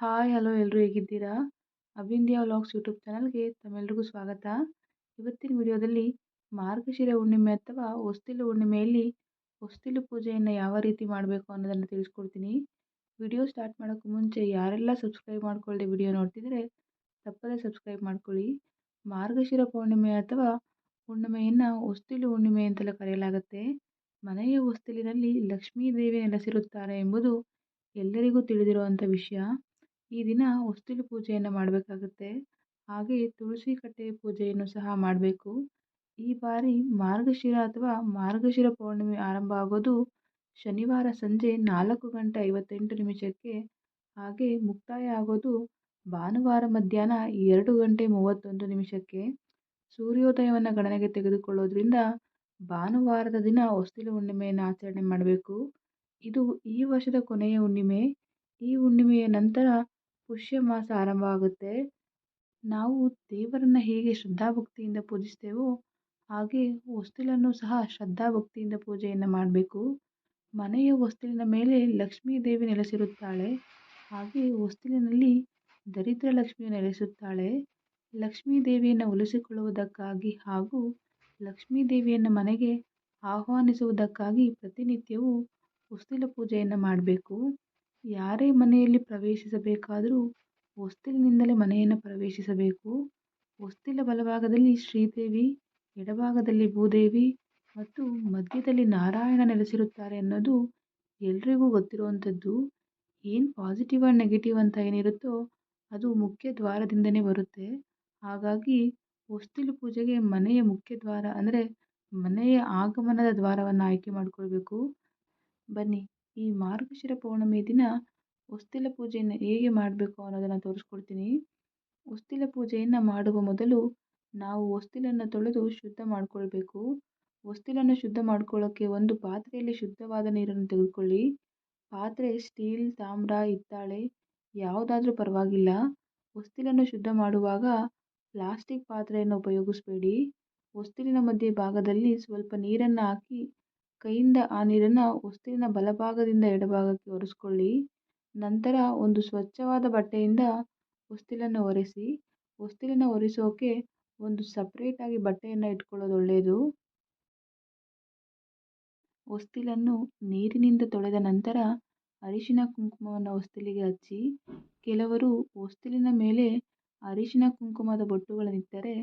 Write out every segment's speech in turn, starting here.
Hi hello ಎಲ್ಲರೂ ಹೇಗಿದ್ದೀರಾ? ಅವಿಂದ್ಯಾ vlogs YouTube ಚಾನಲ್ಗೆ ತಮ್ಮೆಲ್ಲರಿಗೂ ಸ್ವಾಗತ. ಇವತ್ತಿನ ವಿಡಿಯೋದಲ್ಲಿ ಮಾರ್ಗಶಿರ ಹುಣ್ಣಿಮೆ ಅಥವಾ ಹೊಸ್ತಿಲು ಹುಣ್ಣಿಮೆಯಲ್ಲಿ ಹೊಸ್ತಿಲು ಪೂಜೆಯನ್ನು ಯಾವ ರೀತಿ ಮಾಡಬೇಕು ಅನ್ನೋದನ್ನು ತಿಳಿಸ್ಕೊಡ್ತೀನಿ. ವಿಡಿಯೋ ಸ್ಟಾರ್ಟ್ ಮಾಡೋಕ್ಕೂ ಮುಂಚೆ ಯಾರೆಲ್ಲ ಸಬ್ಸ್ಕ್ರೈಬ್ ಮಾಡ್ಕೊಳ್ಳಿ ವಿಡಿಯೋ ನೋಡ್ತಿದ್ರೆ ತಪ್ಪದೇ ಸಬ್ಸ್ಕ್ರೈಬ್ ಮಾಡ್ಕೊಳ್ಳಿ. ಮಾರ್ಗಶಿರ ಪೌರ್ಣಿಮೆ ಅಥವಾ ಹುಣ್ಣಿಮೆಯನ್ನು ಹೊಸ್ತಿಲು ಹುಣ್ಣಿಮೆ ಅಂತಲೇ ಕರೆಯಲಾಗುತ್ತೆ. ಮನೆಯ ಹೊಸ್ತಿಲಿನಲ್ಲಿ ಲಕ್ಷ್ಮೀ ದೇವಿ ನೆಲೆಸಿರುತ್ತಾರೆ ಎಂಬುದು ಎಲ್ಲರಿಗೂ ತಿಳಿದಿರುವಂಥ ವಿಷಯ. ಈ ದಿನ ಹೊಸ್ತಿಲು ಪೂಜೆಯನ್ನು ಮಾಡಬೇಕಾಗುತ್ತೆ. ಹಾಗೆ ತುಳಸಿ ಕಟ್ಟೆ ಪೂಜೆಯನ್ನು ಸಹ ಮಾಡಬೇಕು. ಈ ಬಾರಿ ಮಾರ್ಗಶಿರ ಅಥವಾ ಮಾರ್ಗಶಿರ ಪೌರ್ಣಿಮೆ ಆರಂಭ ಆಗೋದು ಶನಿವಾರ ಸಂಜೆ ನಾಲ್ಕು ಗಂಟೆ ಐವತ್ತೆಂಟು ನಿಮಿಷಕ್ಕೆ. ಹಾಗೆ ಮುಕ್ತಾಯ ಆಗೋದು ಭಾನುವಾರ ಮಧ್ಯಾಹ್ನ ಎರಡು ಗಂಟೆ ಮೂವತ್ತೊಂದು ನಿಮಿಷಕ್ಕೆ. ಸೂರ್ಯೋದಯವನ್ನು ಗಣನೆಗೆ ತೆಗೆದುಕೊಳ್ಳೋದ್ರಿಂದ ಭಾನುವಾರದ ದಿನ ಹೊಸ್ತಿಲು ಹುಣ್ಣಿಮೆಯನ್ನು ಆಚರಣೆ ಮಾಡಬೇಕು. ಇದು ಈ ವರ್ಷದ ಕೊನೆಯ ಹುಣ್ಣಿಮೆ. ಈ ಹುಣ್ಣಿಮೆಯ ನಂತರ ಪುಷ್ಯ ಮಾಸ ಆರಂಭ ಆಗುತ್ತೆ. ನಾವು ದೇವರನ್ನು ಹೇಗೆ ಶ್ರದ್ಧಾಭಕ್ತಿಯಿಂದ ಪೂಜಿಸ್ತೇವೋ ಹಾಗೆ ಹೊಸ್ತಿಲನ್ನು ಸಹ ಶ್ರದ್ಧಾಭಕ್ತಿಯಿಂದ ಪೂಜೆಯನ್ನು ಮಾಡಬೇಕು. ಮನೆಯ ಹೊಸ್ತಿಲಿನ ಮೇಲೆ ಲಕ್ಷ್ಮೀ ದೇವಿ ನೆಲೆಸಿರುತ್ತಾಳೆ. ಹಾಗೆ ಹೊಸ್ತಿಲಿನಲ್ಲಿ ದರಿದ್ರ ಲಕ್ಷ್ಮಿಯು ನೆಲೆಸುತ್ತಾಳೆ. ಲಕ್ಷ್ಮೀ ದೇವಿಯನ್ನು ಉಳಿಸಿಕೊಳ್ಳುವುದಕ್ಕಾಗಿ ಹಾಗೂ ಲಕ್ಷ್ಮೀ ದೇವಿಯನ್ನು ಮನೆಗೆ ಆಹ್ವಾನಿಸುವುದಕ್ಕಾಗಿ ಪ್ರತಿನಿತ್ಯವೂ ಹೊಸ್ತಿಲ ಪೂಜೆಯನ್ನು ಮಾಡಬೇಕು. ಯಾರೇ ಮನೆಯಲ್ಲಿ ಪ್ರವೇಶಿಸಬೇಕಾದರೂ ಹೊಸ್ತಿಲಿನಿಂದಲೇ ಮನೆಯನ್ನು ಪ್ರವೇಶಿಸಬೇಕು. ಹೊಸ್ತಿಲ ಬಲಭಾಗದಲ್ಲಿ ಶ್ರೀದೇವಿ, ಎಡಭಾಗದಲ್ಲಿ ಭೂದೇವಿ ಮತ್ತು ಮಧ್ಯದಲ್ಲಿ ನಾರಾಯಣ ನೆಲೆಸಿರುತ್ತಾರೆ ಅನ್ನೋದು ಎಲ್ರಿಗೂ ಗೊತ್ತಿರುವಂಥದ್ದು. ಏನು ಪಾಸಿಟಿವ್ ಆ್ಯಂಡ್ ನೆಗೆಟಿವ್ ಅಂತ ಏನಿರುತ್ತೋ ಅದು ಮುಖ್ಯ ದ್ವಾರದಿಂದನೇ ಬರುತ್ತೆ. ಹಾಗಾಗಿ ಹೊಸ್ತಿಲು ಪೂಜೆಗೆ ಮನೆಯ ಮುಖ್ಯ ದ್ವಾರ ಅಂದರೆ ಮನೆಯ ಆಗಮನದ ದ್ವಾರವನ್ನು ಆಯ್ಕೆ ಮಾಡಿಕೊಳ್ಬೇಕು. ಬನ್ನಿ. ಈ ಮಾರ್ಗಶಿರ ಪೌರ್ಣಮಿ ದಿನ ಹೊಸ್ತಿಲ ಪೂಜೆಯನ್ನು ಹೇಗೆ ಮಾಡಬೇಕು ಅನ್ನೋದನ್ನು ತೋರಿಸ್ಕೊಡ್ತೀನಿ. ಹೊಸ್ತಿಲ ಪೂಜೆಯನ್ನು ಮಾಡುವ ಮೊದಲು ನಾವು ಹೊಸ್ತಿಲನ್ನು ತೊಳೆದು ಶುದ್ಧ ಮಾಡಿಕೊಳ್ಬೇಕು. ಹೊಸ್ತಿಲನ್ನು ಶುದ್ಧ ಮಾಡ್ಕೊಳ್ಳೋಕ್ಕೆ ಒಂದು ಪಾತ್ರೆಯಲ್ಲಿ ಶುದ್ಧವಾದ ನೀರನ್ನು ತೆಗೆದುಕೊಳ್ಳಿ. ಪಾತ್ರೆ, ಸ್ಟೀಲ್, ತಾಮ್ರ, ಹಿತ್ತಾಳೆ ಯಾವುದಾದ್ರೂ ಪರವಾಗಿಲ್ಲ. ಹೊಸ್ತಿಲನ್ನು ಶುದ್ಧ ಮಾಡುವಾಗ ಪ್ಲಾಸ್ಟಿಕ್ ಪಾತ್ರೆಯನ್ನು ಉಪಯೋಗಿಸಬೇಡಿ. ಹೊಸ್ತಿಲಿನ ಮಧ್ಯ ಭಾಗದಲ್ಲಿ ಸ್ವಲ್ಪ ನೀರನ್ನು ಹಾಕಿ ಕೈಯಿಂದ ಆ ನೀರನ್ನು ವಸ್ತುವಿನ ಬಲಭಾಗದಿಂದ ಎಡಭಾಗಕ್ಕೆ ಒರೆಸ್ಕೊಳ್ಳಿ. ನಂತರ ಒಂದು ಸ್ವಚ್ಛವಾದ ಬಟ್ಟೆಯಿಂದ ಹೊಸ್ತಿಲನ್ನು ಒರೆಸಿ ಹೊಸ್ತಿಲನ್ನು ಒರೆಸೋಕೆ ಒಂದು ಸಪ್ರೇಟಾಗಿ ಬಟ್ಟೆಯನ್ನು ಇಟ್ಕೊಳ್ಳೋದು ಒಳ್ಳೆಯದು ಹೊಸ್ತಿಲನ್ನು ನೀರಿನಿಂದ ತೊಳೆದ ನಂತರ ಅರಿಶಿನ ಕುಂಕುಮವನ್ನು ಹೊಸ್ತಿಲಿಗೆ ಹಚ್ಚಿ, ಕೆಲವರು ಹೊಸ್ತಿಲಿನ ಮೇಲೆ ಅರಿಶಿನ ಕುಂಕುಮದ ಬೊಟ್ಟುಗಳನ್ನಿಟ್ಟರೆ,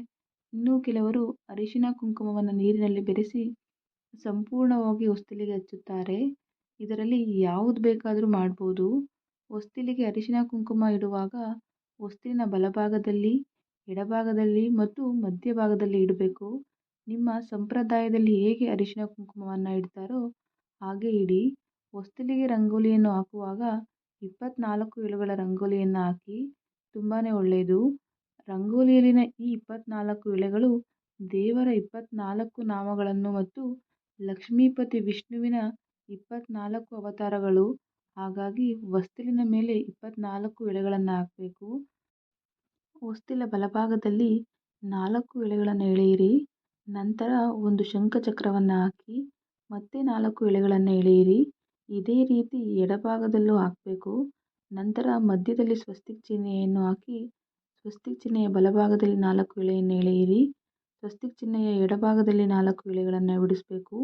ಇನ್ನೂ ಕೆಲವರು ಅರಿಶಿನ ಕುಂಕುಮವನ್ನು ನೀರಿನಲ್ಲಿ ಬೆರೆಸಿ ಸಂಪೂರ್ಣವಾಗಿ ಹೊಸ್ತಿಲಿಗೆ ಹಚ್ಚುತ್ತಾರೆ. ಇದರಲ್ಲಿ ಯಾವುದು ಬೇಕಾದರೂ ಮಾಡ್ಬೋದು. ಹೊಸ್ತಿಲಿಗೆ ಅರಿಶಿನ ಕುಂಕುಮ ಇಡುವಾಗ ಹೊಸ್ತಿಲಿನ ಬಲಭಾಗದಲ್ಲಿ, ಎಡಭಾಗದಲ್ಲಿ ಮತ್ತು ಮಧ್ಯಭಾಗದಲ್ಲಿ ಇಡಬೇಕು. ನಿಮ್ಮ ಸಂಪ್ರದಾಯದಲ್ಲಿ ಹೇಗೆ ಅರಿಶಿನ ಕುಂಕುಮವನ್ನು ಇಡ್ತಾರೋ ಹಾಗೆ ಇಡಿ. ಹೊಸ್ತಿಲಿಗೆ ರಂಗೋಲಿಯನ್ನು ಹಾಕುವಾಗ ಇಪ್ಪತ್ನಾಲ್ಕು ಎಳೆಗಳ ರಂಗೋಲಿಯನ್ನು ಹಾಕಿ ತುಂಬಾ ಒಳ್ಳೆಯದು. ರಂಗೋಲಿಯಲ್ಲಿನ ಈ ಇಪ್ಪತ್ನಾಲ್ಕು ಎಳೆಗಳು ದೇವರ ಇಪ್ಪತ್ನಾಲ್ಕು ನಾಮಗಳನ್ನು ಮತ್ತು ಲಕ್ಷ್ಮೀಪತಿ ವಿಷ್ಣುವಿನ ಇಪ್ಪತ್ನಾಲ್ಕು ಅವತಾರಗಳು. ಹಾಗಾಗಿ ಹೊಸ್ತಿಲಿನ ಮೇಲೆ ಇಪ್ಪತ್ನಾಲ್ಕು ಎಳೆಗಳನ್ನು ಹಾಕಬೇಕು ಹೊಸ್ತಿಲ ಬಲಭಾಗದಲ್ಲಿ ನಾಲ್ಕು ಎಳೆಗಳನ್ನು ಎಳೆಯಿರಿ. ನಂತರ ಒಂದು ಶಂಖಚಕ್ರವನ್ನು ಹಾಕಿ ಮತ್ತೆ ನಾಲ್ಕು ಎಳೆಗಳನ್ನು ಎಳೆಯಿರಿ. ಇದೇ ರೀತಿ ಎಡಭಾಗದಲ್ಲೂ ಹಾಕಬೇಕು. ನಂತರ ಮಧ್ಯದಲ್ಲಿ ಸ್ವಸ್ತಿಕ್ ಚಿಹ್ನೆಯನ್ನು ಹಾಕಿ ಸ್ವಸ್ತಿಕ್ ಚಿಹ್ನೆಯ ಬಲಭಾಗದಲ್ಲಿ ನಾಲ್ಕು ಎಳೆಯನ್ನು ಎಳೆಯಿರಿ. ಸ್ವಸ್ತಿಕ್ ಚಿಹ್ನೆಯ ಎಡಭಾಗದಲ್ಲಿ ನಾಲ್ಕು ಎಳೆಗಳನ್ನು ಬಿಡಿಸಬೇಕು.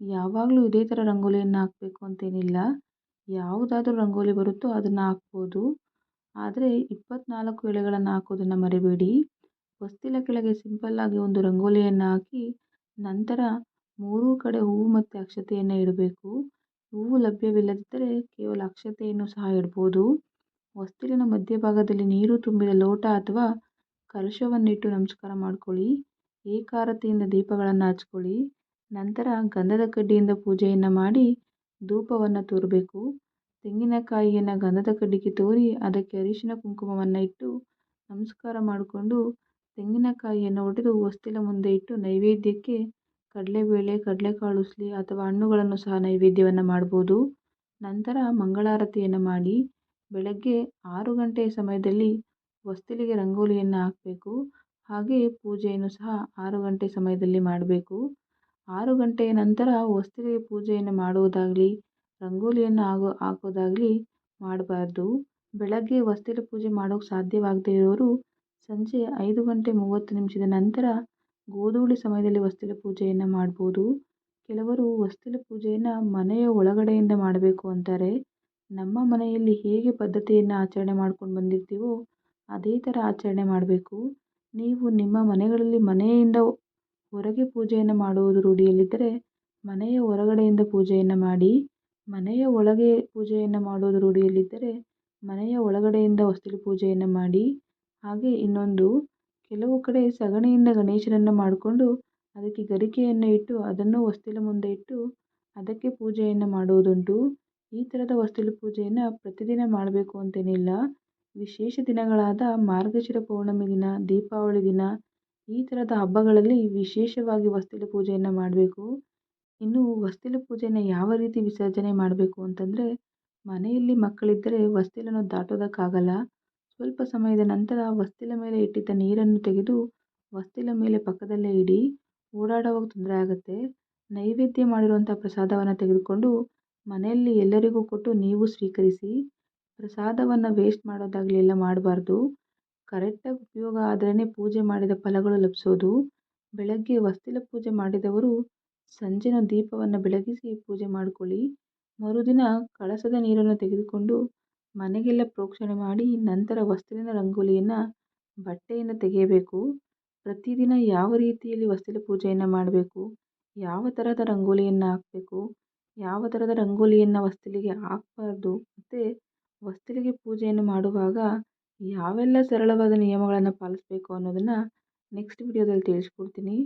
ಯಾವಾಗಲೂ ಇದೇ ಥರ ರಂಗೋಲಿಯನ್ನು ಹಾಕಬೇಕು ಅಂತೇನಿಲ್ಲ. ಯಾವುದಾದ್ರೂ ರಂಗೋಲಿ ಬರುತ್ತೋ ಅದನ್ನು ಹಾಕ್ಬೋದು. ಆದರೆ ಇಪ್ಪತ್ನಾಲ್ಕು ಎಳೆಗಳನ್ನು ಹಾಕೋದನ್ನು ಮರಿಬೇಡಿ. ಹೊಸ್ತಿಲ ಕೆಳಗೆ ಸಿಂಪಲ್ಲಾಗಿ ಒಂದು ರಂಗೋಲಿಯನ್ನು ಹಾಕಿ ನಂತರ ಮೂರೂ ಕಡೆ ಹೂವು ಮತ್ತು ಅಕ್ಷತೆಯನ್ನು ಇಡಬೇಕು. ಹೂವು ಲಭ್ಯವಿಲ್ಲದಿದ್ದರೆ ಕೇವಲ ಅಕ್ಷತೆಯನ್ನು ಸಹ ಇಡ್ಬೋದು. ಹೊಸ್ತಿಲಿನ ಮಧ್ಯಭಾಗದಲ್ಲಿ ನೀರು ತುಂಬಿದ ಲೋಟ ಅಥವಾ ಕಲಶವನ್ನಿಟ್ಟು ನಮಸ್ಕಾರ ಮಾಡ್ಕೊಳ್ಳಿ. ಏಕಾರತಿಯಿಂದ ದೀಪಗಳನ್ನು ಹಚ್ಕೊಳ್ಳಿ. ನಂತರ ಗಂಧದ ಕಡ್ಡಿಯಿಂದ ಪೂಜೆಯನ್ನು ಮಾಡಿ ಧೂಪವನ್ನು ತೋರಬೇಕು. ತೆಂಗಿನಕಾಯಿಯನ್ನು ಗಂಧದ ಕಡ್ಡಿಗೆ ತೋರಿ ಅದಕ್ಕೆ ಅರಿಶಿನ ಕುಂಕುಮವನ್ನು ಇಟ್ಟು ನಮಸ್ಕಾರ ಮಾಡಿಕೊಂಡು ತೆಂಗಿನಕಾಯಿಯನ್ನು ಒಡೆದು ಹೊಸ್ತಿಲ ಮುಂದೆ ಇಟ್ಟು ನೈವೇದ್ಯಕ್ಕೆ ಕಡಲೆಬೇಳೆ ಕಡಲೆಕಾಳು, ಉಸ್ಲಿ ಅಥವಾ ಹಣ್ಣುಗಳನ್ನು ಸಹ ನೈವೇದ್ಯವನ್ನು ಮಾಡ್ಬೋದು. ನಂತರ ಮಂಗಳಾರತಿಯನ್ನು ಮಾಡಿ ಬೆಳಗ್ಗೆ ಆರು ಗಂಟೆಯ ಸಮಯದಲ್ಲಿ ಹೊಸ್ತಿಲಿಗೆ ರಂಗೋಲಿಯನ್ನು ಹಾಕಬೇಕು. ಹಾಗೆ ಪೂಜೆಯನ್ನು ಸಹ ಆರು ಗಂಟೆ ಸಮಯದಲ್ಲಿ ಮಾಡಬೇಕು. ಆರು ಗಂಟೆಯ ನಂತರ ಹೊಸ್ತಿಲಿಗೆ ಪೂಜೆಯನ್ನು ಮಾಡುವುದಾಗಲಿ, ರಂಗೋಲಿಯನ್ನು ಆಗೋ, ಹಾಕೋದಾಗಲಿ ಮಾಡಬಾರ್ದು. ಬೆಳಗ್ಗೆ ವಸ್ತುವಿನ ಪೂಜೆ ಮಾಡೋಕೆ ಸಾಧ್ಯವಾಗದೇ ಇರೋರು ಸಂಜೆ ಐದು ಗಂಟೆ ಮೂವತ್ತು ನಿಮಿಷದ ನಂತರ ಗೋಧೂಳಿ ಸಮಯದಲ್ಲಿ ವಸ್ತುವಿನ ಪೂಜೆಯನ್ನು ಮಾಡ್ಬೋದು. ಕೆಲವರು ವಸ್ತುವಿನ ಪೂಜೆಯನ್ನು ಮನೆಯ ಒಳಗಡೆಯಿಂದ ಮಾಡಬೇಕು ಅಂತಾರೆ. ನಮ್ಮ ಮನೆಯಲ್ಲಿ ಹೇಗೆ ಪದ್ಧತಿಯನ್ನು ಆಚರಣೆ ಮಾಡ್ಕೊಂಡು ಬಂದಿರ್ತೀವೋ ಅದೇ ಥರ ಆಚರಣೆ ಮಾಡಬೇಕು. ನೀವು ನಿಮ್ಮ ಮನೆಗಳಲ್ಲಿ ಮನೆಯಿಂದ ಹೊರಗೆ ಪೂಜೆಯನ್ನು ಮಾಡುವುದು ರೂಢಿಯಲ್ಲಿದ್ದರೆ ಮನೆಯ ಹೊರಗಡೆಯಿಂದ ಪೂಜೆಯನ್ನು ಮಾಡಿ, ಮನೆಯ ಒಳಗೆ ಪೂಜೆಯನ್ನು ಮಾಡುವುದು ರೂಢಿಯಲ್ಲಿದ್ದರೆ ಮನೆಯ ಒಳಗಡೆಯಿಂದ ಹೊಸ್ತಿಲು ಪೂಜೆಯನ್ನು ಮಾಡಿ. ಹಾಗೆ ಇನ್ನೊಂದು, ಕೆಲವು ಕಡೆ ಸಗಣಿಯಿಂದ ಗಣೇಶನನ್ನು ಮಾಡಿಕೊಂಡು ಅದಕ್ಕೆ ಗರಿಕೆಯನ್ನು ಇಟ್ಟು ಅದನ್ನು ಹೊಸ್ತಿಲ ಮುಂದೆ ಇಟ್ಟು ಅದಕ್ಕೆ ಪೂಜೆಯನ್ನು ಮಾಡುವುದುಂಟು. ಈ ಥರದ ಹೊಸ್ತಿಲು ಪೂಜೆಯನ್ನು ಪ್ರತಿದಿನ ಮಾಡಬೇಕು ಅಂತೇನಿಲ್ಲ. ವಿಶೇಷ ದಿನಗಳಾದ ಮಾರ್ಗಶಿರ ಪೌರ್ಣಮಿ ದಿನ, ದೀಪಾವಳಿ ದಿನ, ಈ ಥರದ ಹಬ್ಬಗಳಲ್ಲಿ ವಿಶೇಷವಾಗಿ ವಸ್ತಿಲ ಪೂಜೆಯನ್ನು ಮಾಡಬೇಕು. ಇನ್ನು ವಸ್ತಿಲ ಪೂಜೆಯನ್ನು ಯಾವ ರೀತಿ ವಿಸರ್ಜನೆ ಮಾಡಬೇಕು ಅಂತಂದರೆ, ಮನೆಯಲ್ಲಿ ಮಕ್ಕಳಿದ್ದರೆ ವಸ್ತಿಲನ್ನು ದಾಟೋದಕ್ಕಾಗಲ್ಲ. ಸ್ವಲ್ಪ ಸಮಯದ ನಂತರ ವಸ್ತಿಲ ಮೇಲೆ ಇಟ್ಟಿದ್ದ ನೀರನ್ನು ತೆಗೆದು ವಸ್ತಿಲ ಮೇಲೆ ಪಕ್ಕದಲ್ಲೇ ಇಡಿ, ಓಡಾಡುವಾಗ ತೊಂದರೆ ಆಗುತ್ತೆ. ನೈವೇದ್ಯ ಮಾಡಿರುವಂಥ ಪ್ರಸಾದವನ್ನು ತೆಗೆದುಕೊಂಡು ಮನೆಯಲ್ಲಿ ಎಲ್ಲರಿಗೂ ಕೊಟ್ಟು ನೀವು ಸ್ವೀಕರಿಸಿ ಪ್ರಸಾದವನ್ನು ವೇಸ್ಟ್ ಮಾಡೋದಾಗಲಿ ಎಲ್ಲ ಮಾಡಬಾರ್ದು ಕರೆಕ್ಟಾಗಿ ಉಪಯೋಗ ಆದ್ರೇ ಪೂಜೆ ಮಾಡಿದ ಫಲಗಳು ಲಭಿಸೋದು. ಬೆಳಗ್ಗೆ ವಸ್ತಿಲ ಪೂಜೆ ಮಾಡಿದವರು ಸಂಜೆನ ದೀಪವನ್ನು ಬೆಳಗಿಸಿ ಪೂಜೆ ಮಾಡಿಕೊಳ್ಳಿ. ಮರುದಿನ ಕಳಸದ ನೀರನ್ನು ತೆಗೆದುಕೊಂಡು ಮನೆಗೆಲ್ಲ ಪ್ರೋಕ್ಷಣೆ ಮಾಡಿ ನಂತರ ಹೊಸ್ತಿಲಿನ ರಂಗೋಲಿಯನ್ನು ಬಟ್ಟೆಯನ್ನು ತೆಗೆಯಬೇಕು. ಪ್ರತಿದಿನ ಯಾವ ರೀತಿಯಲ್ಲಿ ವಸ್ತಿಲ ಪೂಜೆಯನ್ನು ಮಾಡಬೇಕು? ಯಾವ ಥರದ ರಂಗೋಲಿಯನ್ನು ಹಾಕಬೇಕು? ಯಾವ ಥರದ ರಂಗೋಲಿಯನ್ನು ವಸ್ತಿಲಿಗೆ ಹಾಕಬಾರ್ದು? ಮತ್ತು ಹೊಸ್ತಿಲಿಗೆ ಪೂಜೆಯನ್ನು ಮಾಡುವಾಗ ಯಾವೆಲ್ಲ ಸರಳವಾದ ನಿಯಮಗಳನ್ನು ಪಾಲಿಸಬೇಕು ಅನ್ನೋದನ್ನು ನೆಕ್ಸ್ಟ್ ವಿಡಿಯೋದಲ್ಲಿ ತಿಳಿಸ್ಕೊಡ್ತೀನಿ.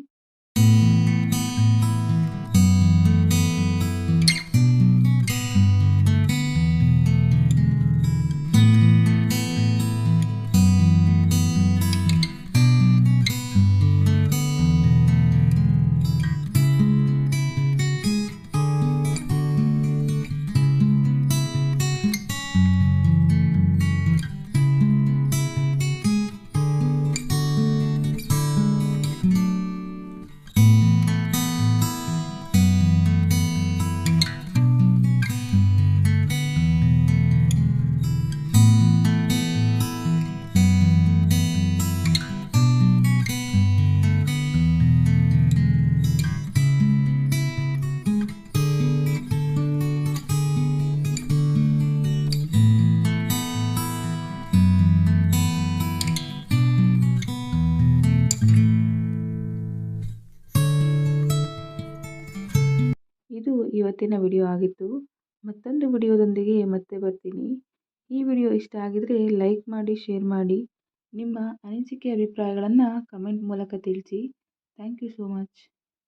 ಇದು ಇವತ್ತಿನ ವಿಡಿಯೋ ಆಗಿತ್ತು. ಮತ್ತೊಂದು ವಿಡಿಯೋದೊಂದಿಗೆ ಮತ್ತೆ ಬರ್ತೀನಿ. ಈ ವಿಡಿಯೋ ಇಷ್ಟ ಆಗಿದ್ರೆ ಲೈಕ್ ಮಾಡಿ, ಶೇರ್ ಮಾಡಿ. ನಿಮ್ಮ ಅನಿಸಿಕೆ, ಅಭಿಪ್ರಾಯಗಳನ್ನು ಕಮೆಂಟ್ ಮೂಲಕ ತಿಳಿಸಿ. Thank you so much.